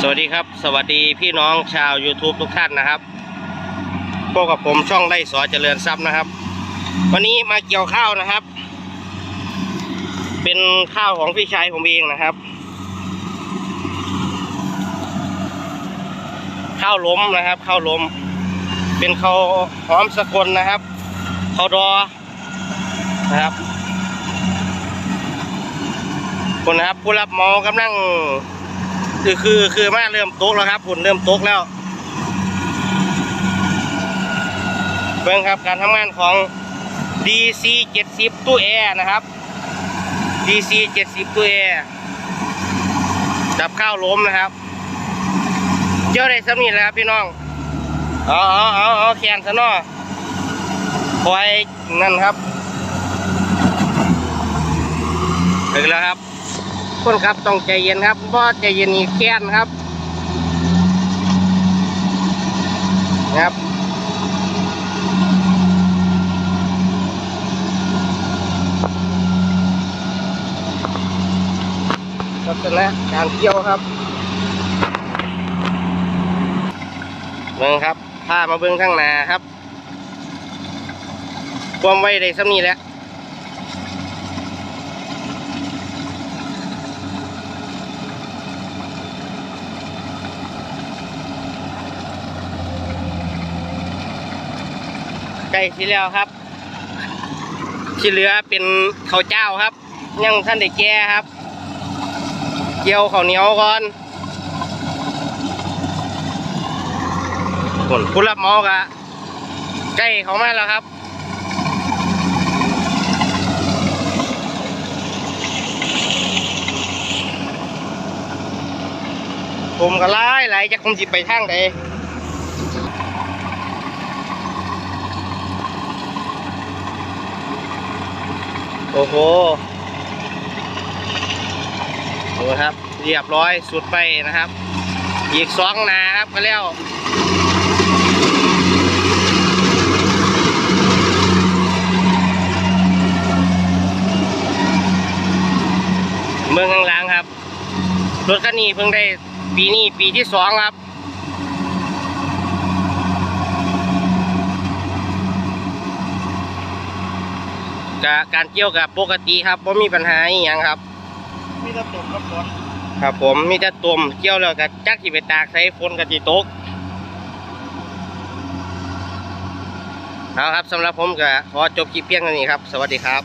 สวัสดีครับ สวัสดีพี่น้องชาว YouTube ทุกท่านนะครับพบกับผมช่องไร่สอเจริญทรัพย์นะครับ วันนี้มาเกี่ยวข้าวนะครับ เป็นข้าวของพี่ชายผมเองนะครับ ข้าวล้มนะครับข้าวล้ม เป็นข้าวหอมสกลนะครับข้าวดอนะครับคนนะครับผู้รับเหมากำลัง คือคือคือมาเริ่มตกแล้วครับฝุ่นเริ่มตกแล้วเบิ่งครับการทำงานของ DC 70ตู้แอร์นะครับ DC 70ตู้แอร์จับข้าวล้มนะครับ เจ้าได้สำนีแล้วครับพี่น้องเอาเอาเอาเอาแขนซะนาะคอยนั่นครับถึงแล้วครับ คนครับต้องใจเย็นครับเพราะใจเย็นนี่แค้นครับครับลักษณะการเกี่ยวครับเบิ่งครับพามาเบิ่งข้างหน้าครับความไวได้สำนี้แหล้ว กล้ที่แล้วครับ ที่เหลือเป็นข้าวเจ้าครับ ยังท่านได้แก่ครับ เกี่ยวข้าวเหนียวก่อนคนผู้รับเหมากะใกล้เขามาแล้วครับผมก็ไล่ไล่จะคงจิไปทางใด โอ้โหดูครับ เรียบร้อยสุดไปนะครับ อีกสองนาครับก็แล้วเมืองข้างหล่างครับ รถคันนี้เพิ่งได้ปีนี้ปีที่สองครับ กะการเกี่ยวกับปกติครับไม่มีปัญหาอหย่างครับ มีแต่ตุ่มกับฝนครับ ผมมีแต่ตุ่มเกี่ยวแล้วก็จักที่ไปตากใส่ฝนกับที่ตกเอาครับสำหรับผมก็ขอจบคลิปเพียงเท่านี้ครับ สวัสดีครับ